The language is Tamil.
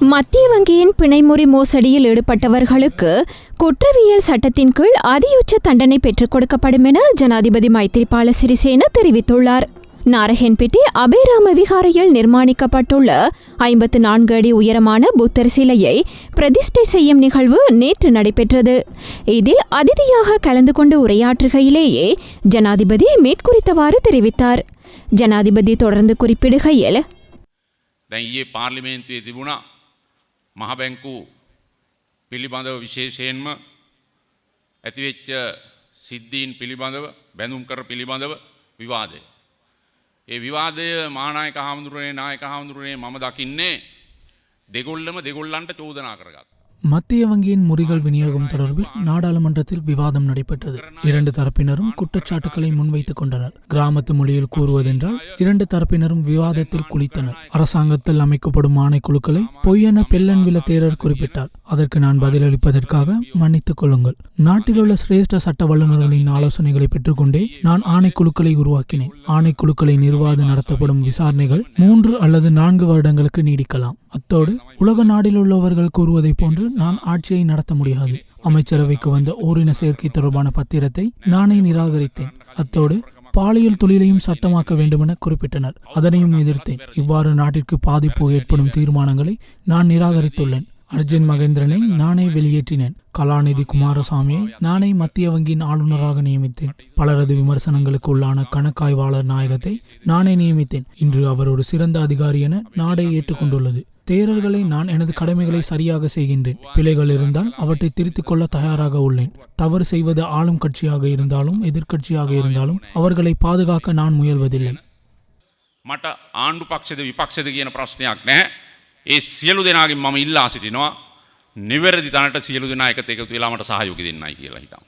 மத்திய வங்கியின் பிணைமுறி மோசடியில் ஈடுபட்டவர்களுக்கு குற்றவியல் சட்டத்தின் கீழ் அதியுச்ச தண்டனை பெற்றுக் கொடுக்கப்படும் என ஜனாதிபதி மைத்திரிபால சிறிசேன தெரிவித்துள்ளார். நாரஹென்பிட்டி அபேராம விகாரையில் நிர்மாணிக்கப்பட்டுள்ள ஐம்பத்து நான்கு அடி உயரமான புத்தர் சிலையை பிரதிஷ்டை செய்யும் நிகழ்வு நேற்று நடைபெற்றது. இதில் அதிதியாக கலந்து கொண்டு உரையாற்றுகையிலேயே ஜனாதிபதி மேற்குறித்தவாறு தெரிவித்தார். ஜனாதிபதி தொடர்ந்து குறிப்பிடுகையில் දැන් ඊයේ පාර්ලිමේන්තුවේ තිබුණා මහබැංකු පිළිබඳව විශේෂයෙන්ම ඇතිවෙච්ච සිද්ධීන් පිළිබඳව බැඳුම් කර පිළිබඳව විවාදය. ඒ විවාදය මානායක හාමුදුරුවනේ නායක හාමුදුරුවනේ මම දකින්නේ දෙගොල්ලම දෙගොල්ලන්ට චෝදනා කරගත්. மத்திய வங்கியின் முறிகள் விநியோகம் தொடர்பில் நாடாளுமன்றத்தில் விவாதம் நடைபெற்றது. இரண்டு தரப்பினரும் குற்றச்சாட்டுக்களை முன்வைத்துக் கொண்டனர். கிராமத்து மொழியில் கூறுவதென்றால் இரண்டு தரப்பினரும் விவாதத்தில் குளித்தனர். அரசாங்கத்தில் அமைக்கப்படும் ஆணைக்குழுக்களை பொய்யென பெல்லன்வில தேரர் குறிப்பிட்டார். அதற்கு நான் பதிலளிப்பதற்காக மன்னித்துக் கொள்ளுங்கள். நாட்டில் உள்ள சிரேஷ்ட சட்ட வல்லுநர்களின் ஆலோசனைகளை பெற்றுக்கொண்டே நான் ஆணைக்குழுக்களை உருவாக்கினேன். ஆணைக்குழுக்களை நிர்வாக நடத்தப்படும் விசாரணைகள் மூன்று அல்லது நான்கு வருடங்களுக்கு நீடிக்கலாம். அத்தோடு உலக நாடில் உள்ளவர்கள் கூறுவதைப் போன்று நான் ஆட்சியை நடத்த முடியாது. அமைச்சரவைக்கு வந்த ஓரின சேர்க்கை தொடர்பான பத்திரத்தை நானே நிராகரித்தேன். அத்தோடு பாலியல் தொழிலையும் சட்டமாக்க வேண்டுமென குறிப்பிட்டனர். அதனையும் எதிர்த்தேன். இவ்வாறு நாட்டிற்கு பாதிப்பு ஏற்படும் தீர்மானங்களை நான் நிராகரித்துள்ளேன். அர்ஜுன் மகேந்திரனை நானே வெளியேற்றினேன். கலாநிதி குமாரசாமியை நானே மத்திய வங்கியின் ஆளுநராக நியமித்தேன். பலரது விமர்சனங்களுக்கு உள்ளான கணக்காய்வாளர் நாயகத்தை நானே நியமித்தேன். இன்று அவர் ஒரு சிறந்த அதிகாரி என நாடே ஏற்றுக்கொண்டுள்ளது. தேரர்களை நான் எனது கடமைகளை சரியாக செய்கின்றேன் பிழைகள் இருந்தால் அவற்றை திருத்திக் கொள்ள தயாராக உள்ளேன் தவறு செய்வது ஆளும் கட்சியாக இருந்தாலும் எதிர்க்கட்சியாக இருந்தாலும் அவர்களை பாதுகாக்க நான் முயல்வதில்லை මට ආණ්ඩු පක්ෂද විපක්ෂද කියන ප්‍රශ්නයක් නෑ. ඒ සියලු දෙනාගෙන් මම ඉල්ලා සිටිනවා නිවැරදි තනට සියලු දෙනා එකත එකතු වෙලාමට සහයෝග දෙන්නයි කියලා හිටම්.